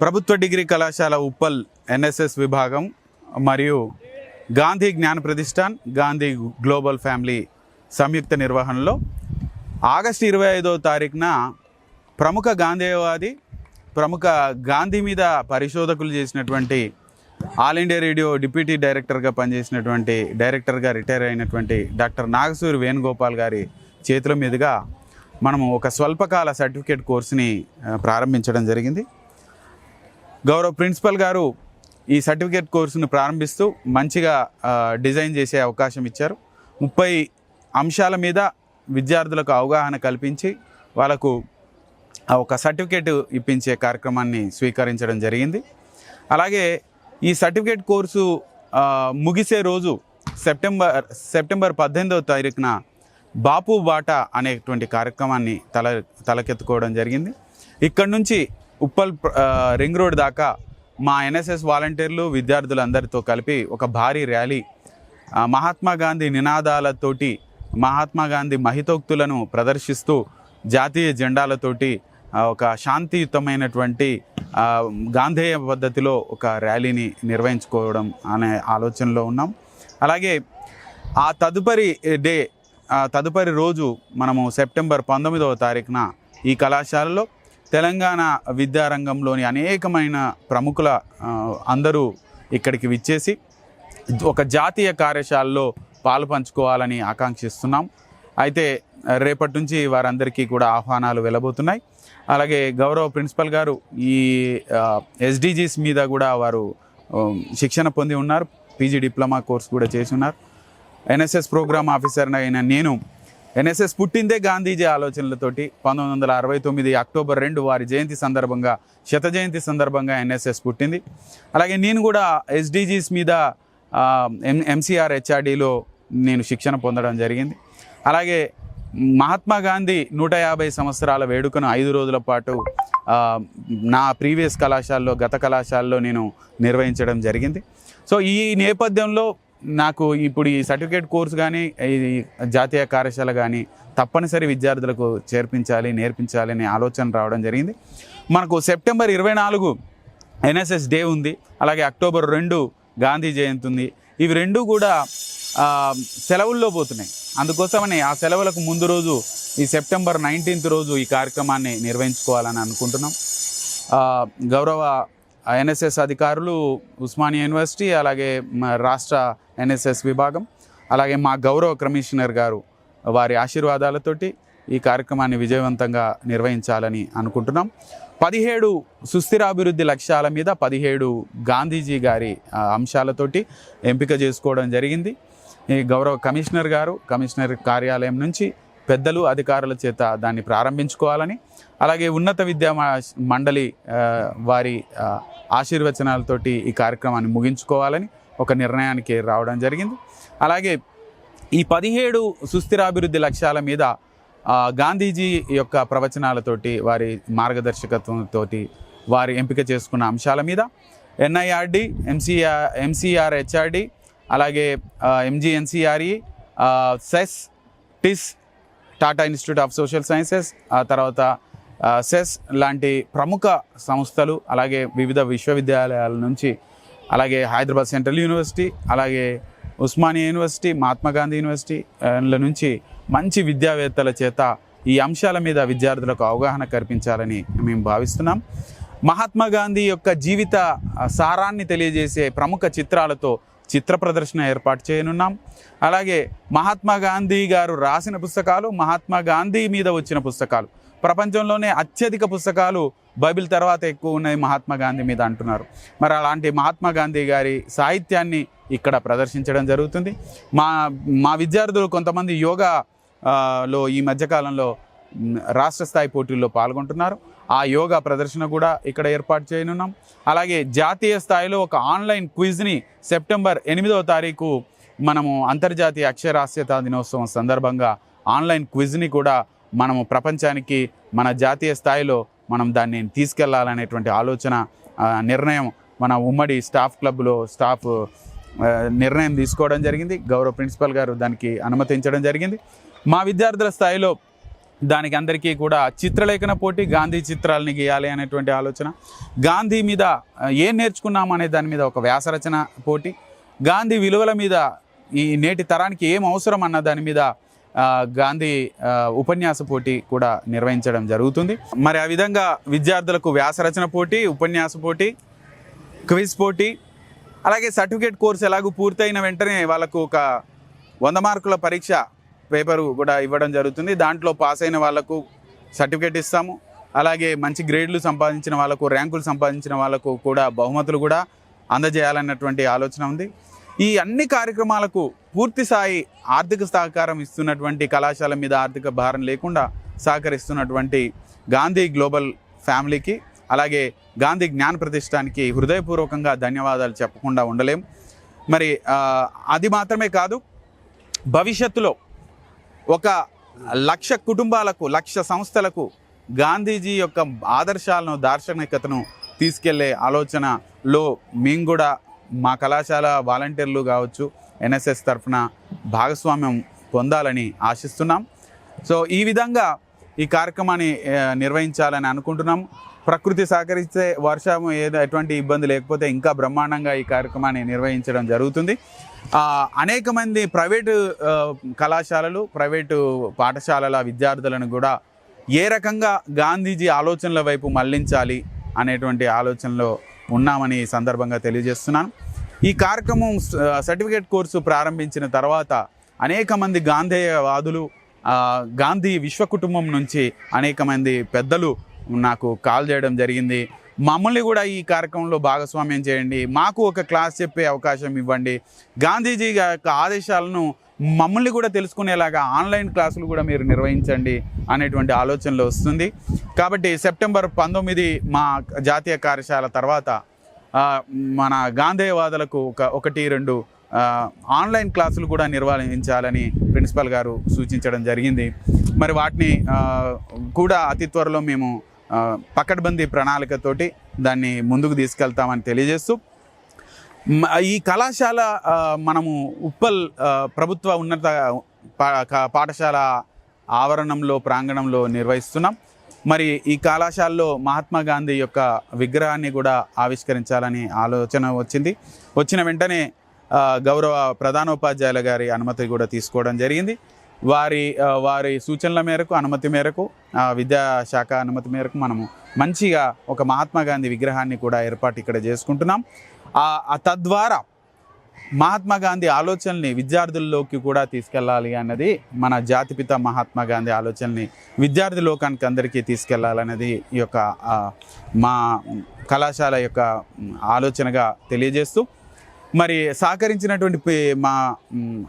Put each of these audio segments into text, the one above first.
ప్రభుత్వ డిగ్రీ కళాశాల ఉప్పల్ ఎన్ఎస్ఎస్ విభాగం మరియు గాంధీ జ్ఞాన ప్రతిష్టాన్ గాంధీ గ్లోబల్ ఫ్యామిలీ సంయుక్త నిర్వహణలో ఆగస్టు ఇరవై ఐదో తారీఖున ప్రముఖ గాంధేయవాది ప్రముఖ గాంధీ మీద పరిశోధకులు చేసినటువంటి ఆల్ ఇండియా రేడియో డిప్యూటీ డైరెక్టర్గా పనిచేసినటువంటి డైరెక్టర్గా రిటైర్ అయినటువంటి డాక్టర్ నాగసూరి వేణుగోపాల్ గారి చేతుల మీదుగా మనము ఒక స్వల్పకాల సర్టిఫికేట్ కోర్సుని ప్రారంభించడం జరిగింది. గౌరవ ప్రిన్సిపల్ గారు ఈ సర్టిఫికేట్ కోర్సును ప్రారంభిస్తూ మంచిగా డిజైన్ చేసే అవకాశం ఇచ్చారు. ముప్పై అంశాల మీద విద్యార్థులకు అవగాహన కల్పించి వాళ్ళకు ఒక సర్టిఫికేట్ ఇప్పించే కార్యక్రమాన్ని స్వీకరించడం జరిగింది. అలాగే ఈ సర్టిఫికేట్ కోర్సు ముగిసే రోజు సెప్టెంబర్ సెప్టెంబర్ పద్దెనిమిదవ తారీఖున బాపు బాట అనేటువంటి కార్యక్రమాన్ని తల తలకెత్తుకోవడం జరిగింది. ఇక్కడ నుంచి ఉప్పల్ రింగ్ రోడ్ దాకా మా ఎన్ఎస్ఎస్ వాలంటీర్లు విద్యార్థులందరితో కలిపి ఒక భారీ ర్యాలీ. మహాత్మా గాంధీ నినాదాలతోటి మహాత్మా గాంధీ మహితోక్తులను ప్రదర్శిస్తూ జాతీయ జెండాలతోటి ఒక శాంతియుతమైనటువంటి గాంధేయ పద్ధతిలో ఒక ర్యాలీని నిర్వహించుకోవడం అనే ఆలోచనలో ఉన్నాం. అలాగే ఆ తదుపరి డే తదుపరి రోజు మనము సెప్టెంబర్ పంతొమ్మిదవ తారీఖున ఈ కళాశాలలో తెలంగాణ విద్యారంగంలోని అనేకమైన ప్రముఖుల అందరూ ఇక్కడికి విచ్చేసి ఒక జాతీయ కార్యశాలలో పాలు పంచుకోవాలని ఆకాంక్షిస్తున్నాం. అయితే రేపటి నుంచి వారందరికీ కూడా ఆహ్వానాలు వెళ్ళబోతున్నాయి అలాగే గౌరవ ప్రిన్సిపల్ గారు ఈ ఎస్డిజీస్ మీద కూడా వారు శిక్షణ పొంది ఉన్నారు. పీజీ డిప్లొమా కోర్స్ కూడా చేసి ఉన్నారు. ఎన్ఎస్ఎస్ ప్రోగ్రామ్ ఆఫీసర్ అయిన నేను ఎన్ఎస్ఎస్ పుట్టిందే గాంధీజీ ఆలోచనలతోటి పంతొమ్మిది వందల అరవై తొమ్మిది అక్టోబర్ రెండు వారి జయంతి సందర్భంగా శత జయంతి సందర్భంగా ఎన్ఎస్ఎస్ పుట్టింది. అలాగే నేను కూడా ఎస్డిజీస్ మీద ఎం ఎంసీఆర్ హెచ్ఆర్డీలో నేను శిక్షణ పొందడం జరిగింది. అలాగే మహాత్మా గాంధీ నూట యాభై సంవత్సరాల వేడుకను ఐదు రోజుల పాటు నా ప్రీవియస్ కళాశాలలో గత కళాశాలలో నేను నిర్వహించడం జరిగింది. సో ఈ నేపథ్యంలో నాకు ఇప్పుడు ఈ సర్టిఫికేట్ కోర్స్ కానీ ఈ జాతీయ కార్యశాల కానీ తప్పనిసరి విద్యార్థులకు చేర్పించాలి నేర్పించాలి అనే ఆలోచన రావడం జరిగింది. మనకు సెప్టెంబర్ ఇరవై నాలుగు ఎన్ఎస్ఎస్ డే ఉంది. అలాగే అక్టోబర్ రెండు గాంధీ జయంతి ఉంది. ఇవి రెండు కూడా సెలవుల్లో పోతున్నాయి. అందుకోసమని ఆ సెలవులకు ముందు రోజు ఈ సెప్టెంబర్ నైన్టీన్త్ రోజు ఈ కార్యక్రమాన్ని నిర్వహించుకోవాలని అనుకుంటున్నాం. గౌరవ ఎన్ఎస్ఎస్ అధికారులు ఉస్మానియా యూనివర్సిటీ అలాగే మా రాష్ట్ర ఎన్ఎస్ఎస్ విభాగం అలాగే మా గౌరవ కమిషనర్ గారు వారి ఆశీర్వాదాలతోటి ఈ కార్యక్రమాన్ని విజయవంతంగా నిర్వహించాలని అనుకుంటున్నాం. పదిహేడు సుస్థిరాభివృద్ధి లక్ష్యాల మీద పదిహేడు గాంధీజీ గారి అంశాలతోటి ఎంపిక చేసుకోవడం జరిగింది. ఈ గౌరవ కమిషనర్ గారు కమిషనర్ కార్యాలయం నుంచి పెద్దలు అధికారుల చేత దాన్ని ప్రారంభించుకోవాలని అలాగే ఉన్నత విద్యా మా- మండలి వారి ఆశీర్వచనాలతోటి ఈ కార్యక్రమాన్ని ముగించుకోవాలని ఒక నిర్ణయానికి రావడం జరిగింది. అలాగే ఈ పదిహేడు సుస్థిరాభివృద్ధి లక్ష్యాల మీద గాంధీజీ యొక్క ప్రవచనాలతోటి వారి మార్గదర్శకత్వంతోటి వారి ఎంపిక చేసుకున్న అంశాల మీద ఎన్ఐఆర్డి ఎంసీఆర్ ఎంసీఆర్ హెచ్ఆర్డి అలాగే MGNCRE CESS TISS Tata institute of social sciences ఆ తర్వాత సెస్ లాంటి ప్రముఖ సంస్థలు అలాగే వివిధ విశ్వవిద్యాలయాల నుంచి అలాగే హైదరాబాద్ సెంట్రల్ యూనివర్సిటీ అలాగే ఉస్మానియా యూనివర్సిటీ మహాత్మా గాంధీ యూనివర్సిటీ నుంచి మంచి విద్యావేత్తల చేత ఈ అంశాల మీద విద్యార్థులకు అవగాహన కల్పించాలని మేము భావిస్తున్నాం. మహాత్మా గాంధీ యొక్క జీవిత సారాన్ని తెలియజేసే ప్రముఖ చిత్రాలతో చిత్ర ప్రదర్శన ఏర్పాటు చేయనున్నాం. అలాగే మహాత్మా గాంధీ గారు రాసిన పుస్తకాలు మహాత్మా గాంధీ మీద వచ్చిన పుస్తకాలు. ప్రపంచంలోనే అత్యధిక పుస్తకాలు బైబిల్ తర్వాత ఎక్కువ ఉన్నాయి మహాత్మా గాంధీ మీద అంటున్నారు. మరి అలాంటి మహాత్మా గాంధీ గారి సాహిత్యాన్ని ఇక్కడ ప్రదర్శించడం జరుగుతుంది. మా మా విద్యార్థులు కొంతమంది యోగా లో ఈ మధ్యకాలంలో రాష్ట్ర స్థాయి పోటీల్లో పాల్గొంటున్నారు. ఆ యోగా ప్రదర్శన కూడా ఇక్కడ ఏర్పాటు చేయనున్నాం. అలాగే జాతీయ స్థాయిలో ఒక ఆన్లైన్ క్విజ్ని సెప్టెంబర్ ఎనిమిదవ తారీఖు మనము అంతర్జాతీయ అక్షరాస్యత దినోత్సవం సందర్భంగా ఆన్లైన్ క్విజ్ని కూడా మనము ప్రపంచానికి మన జాతీయ స్థాయిలో మనం దాన్ని తీసుకెళ్ళాలనేటువంటి ఆలోచన నిర్ణయం మన ఉమ్మడి స్టాఫ్ క్లబ్లో స్టాఫ్ నిర్ణయం తీసుకోవడం జరిగింది. గౌరవ ప్రిన్సిపల్ గారు దానికి అనుమతించడం జరిగింది. మా విద్యార్థుల స్థాయిలో దానికి అందరికీ కూడా చిత్రలేఖన పోటీ గాంధీ చిత్రాలని గీయాలి అనేటువంటి ఆలోచన. గాంధీ మీద ఏం నేర్చుకున్నాం అనే దాని మీద ఒక వ్యాసరచన పోటీ. గాంధీ విలువల మీద ఈ నేటి తరానికి ఏం అవసరం అన్న దాని మీద గాంధీ ఉపన్యాస పోటీ కూడా నిర్వహించడం జరుగుతుంది. మరి ఆ విధంగా విద్యార్థులకు వ్యాసరచన పోటీ ఉపన్యాస పోటీ క్విజ్ పోటీ అలాగే సర్టిఫికేట్ కోర్స్ ఎలాగో పూర్తయిన వెంటనే వాళ్ళకు ఒక వంద మార్కుల పరీక్ష పేపరు కూడా ఇవ్వడం జరుగుతుంది. దాంట్లో పాస్ అయిన వాళ్ళకు సర్టిఫికేట్ ఇస్తాము. అలాగే మంచి గ్రేడ్లు సంపాదించిన వాళ్ళకు ర్యాంకులు సంపాదించిన వాళ్ళకు కూడా బహుమతులు కూడా అందజేయాలన్నటువంటి ఆలోచన ఉంది. ఈ అన్ని కార్యక్రమాలకు పూర్తి స్థాయి ఆర్థిక సహకారం ఇస్తున్నటువంటి కళాశాల మీద ఆర్థిక భారం లేకుండా సహకరిస్తున్నటువంటి గాంధీ గ్లోబల్ ఫ్యామిలీకి అలాగే గాంధీ జ్ఞాన ప్రతిష్టానికి హృదయపూర్వకంగా ధన్యవాదాలు చెప్పకుండా ఉండలేం. మరి అది మాత్రమే కాదు భవిష్యత్తులో ఒక లక్ష కుటుంబాలకు లక్ష సంస్థలకు గాంధీజీ యొక్క ఆదర్శాలను దార్శనికతను తీసుకెళ్ళే ఆలోచనలో మేము కూడా మా కళాశాల వాలంటీర్లు కావచ్చు ఎన్ఎస్ఎస్ తరఫున భాగస్వామ్యం పొందాలని ఆశిస్తున్నాం. సో ఈ విధంగా ఈ కార్యక్రమాన్ని నిర్వహించాలని అనుకుంటున్నాం. ప్రకృతి సహకరిస్తే వర్షం ఏదో ఎటువంటి ఇబ్బంది లేకపోతే ఇంకా బ్రహ్మాండంగా ఈ కార్యక్రమాన్ని నిర్వహించడం జరుగుతుంది. అనేక మంది ప్రైవేటు కళాశాలలు ప్రైవేటు పాఠశాలల విద్యార్థులను కూడా ఏ రకంగా గాంధీజీ ఆలోచనల వైపు మళ్ళించాలి అనేటువంటి ఆలోచనలో ఉన్నామని ఈ సందర్భంగా తెలియజేస్తున్నాను. ఈ కార్యక్రమం సర్టిఫికేట్ కోర్సు ప్రారంభించిన తర్వాత అనేక మంది గాంధేయవాదులు గాంధీ విశ్వ కుటుంబం నుంచి అనేక మంది పెద్దలు నాకు కాల్ చేయడం జరిగింది. మమ్మల్ని కూడా ఈ కార్యక్రమంలో భాగస్వామ్యం చేయండి. మాకు ఒక క్లాస్ చెప్పే అవకాశం ఇవ్వండి. గాంధీజీ యొక్క ఆదేశాలను మమ్మల్ని కూడా తెలుసుకునేలాగా ఆన్లైన్ క్లాసులు కూడా మీరు నిర్వహించండి అనేటువంటి ఆలోచనలో వస్తుంది. కాబట్టి సెప్టెంబర్ పంతొమ్మిది మా జాతీయ కార్యశాల తర్వాత మన గాంధేయవాదులకు ఒక ఒకటి రెండు ఆన్లైన్ క్లాసులు కూడా నిర్వహించాలని ప్రిన్సిపల్ గారు సూచించడం జరిగింది. మరి వాటిని కూడా అతి త్వరలో మేము పకడ్బందీ ప్రణాళికతోటి దాన్ని ముందుకు తీసుకెళ్తామని తెలియజేస్తూ ఈ కళాశాల మనము ఉప్పల్ ప్రభుత్వ ఉన్నత పా- పాఠశాల ఆవరణంలో ప్రాంగణంలో నిర్వహిస్తున్నాం. మరి ఈ కళాశాలలో మహాత్మా గాంధీ యొక్క విగ్రహాన్ని కూడా ఆవిష్కరించాలని ఆలోచన వచ్చింది. వచ్చిన వెంటనే గౌరవ ప్రధానోపాధ్యాయుల గారి అనుమతి కూడా తీసుకోవడం జరిగింది. వారి వారి సూచనల మేరకు అనుమతి మేరకు విద్యాశాఖ అనుమతి మేరకు మనము మంచిగా ఒక మహాత్మా గాంధీ విగ్రహాన్ని కూడా ఏర్పాటు ఇక్కడ చేసుకుంటున్నాం. తద్వారా మహాత్మా గాంధీ ఆలోచనల్ని విద్యార్థుల్లోకి కూడా తీసుకెళ్ళాలి అన్నది మన జాతిపిత మహాత్మా గాంధీ ఆలోచనల్ని విద్యార్థి లోకానికి అందరికీ తీసుకెళ్ళాలన్నది ఈ యొక్క మా కళాశాల యొక్క ఆలోచనగా తెలియజేస్తూ మరి సహకరించినటువంటి పే- మా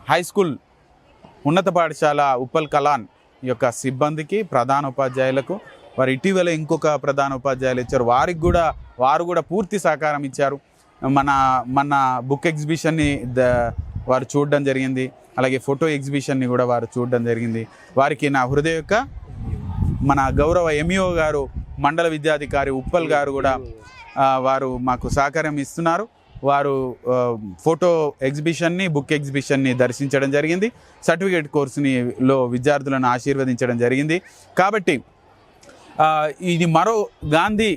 హై స్కూల్ ఉన్నత పాఠశాల ఉప్పల్ కలాన్ యొక్క సిబ్బందికి ప్రధాన ఉపాధ్యాయులకు వారు ఇటీవల ఇంకొక ప్రధాన ఉపాధ్యాయులు ఇచ్చారు. వారికి కూడా వారు కూడా పూర్తి సహకారం ఇచ్చారు. మన మన బుక్ ఎగ్జిబిషన్ని ద వారు చూడడం జరిగింది. అలాగే ఫోటో ఎగ్జిబిషన్ని కూడా వారు చూడడం జరిగింది. వారికి నా హృదయ యొక్క మన గౌరవ ఎంఈఓ గారు మండల విద్యాధికారి ఉప్పల్ గారు కూడా వారు మాకు సహకారం ఇస్తున్నారు. వారు ఫోటో ఎగ్జిబిషన్ని బుక్ ఎగ్జిబిషన్ని దర్శించడం జరిగింది. సర్టిఫికేట్ కోర్సుని లో విద్యార్థులను ఆశీర్వదించడం జరిగింది. కాబట్టి ఇది మరో గాంధీ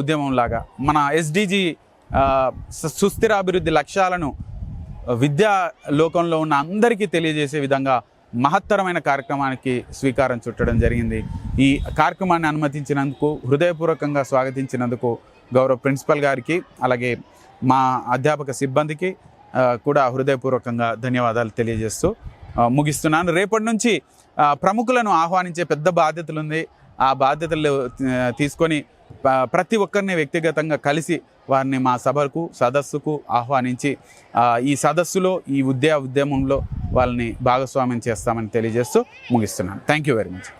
ఉద్యమం లాగా మన ఎస్డిజి సుస్థిర అభివృద్ధి లక్ష్యాలను విద్యా లోకంలో ఉన్న అందరికీ తెలియజేసే విధంగా మహత్తరమైన కార్యక్రమానికి స్వీకారం చుట్టడం జరిగింది. ఈ కార్యక్రమాన్ని అనుమతించినందుకు హృదయపూర్వకంగా స్వాగతించినందుకు గౌరవ ప్రిన్సిపల్ గారికి అలాగే మా అధ్యాపక సిబ్బందికి కూడా హృదయపూర్వకంగా ధన్యవాదాలు తెలియజేస్తూ ముగిస్తున్నాను. రేపటి నుంచి ప్రముఖులను ఆహ్వానించే పెద్ద బాధ్యతలు ఉంది ఆ బాధ్యతలు తీసుకొని ప్రతి ఒక్కరిని వ్యక్తిగతంగా కలిసి వారిని మా సభకు సదస్సుకు ఆహ్వానించి ఈ సదస్సులో ఈ ఉద్యా ఉద్యమంలో వాళ్ళని భాగస్వామ్యం చేస్తామని తెలియజేస్తూ ముగిస్తున్నాను. Thank you very much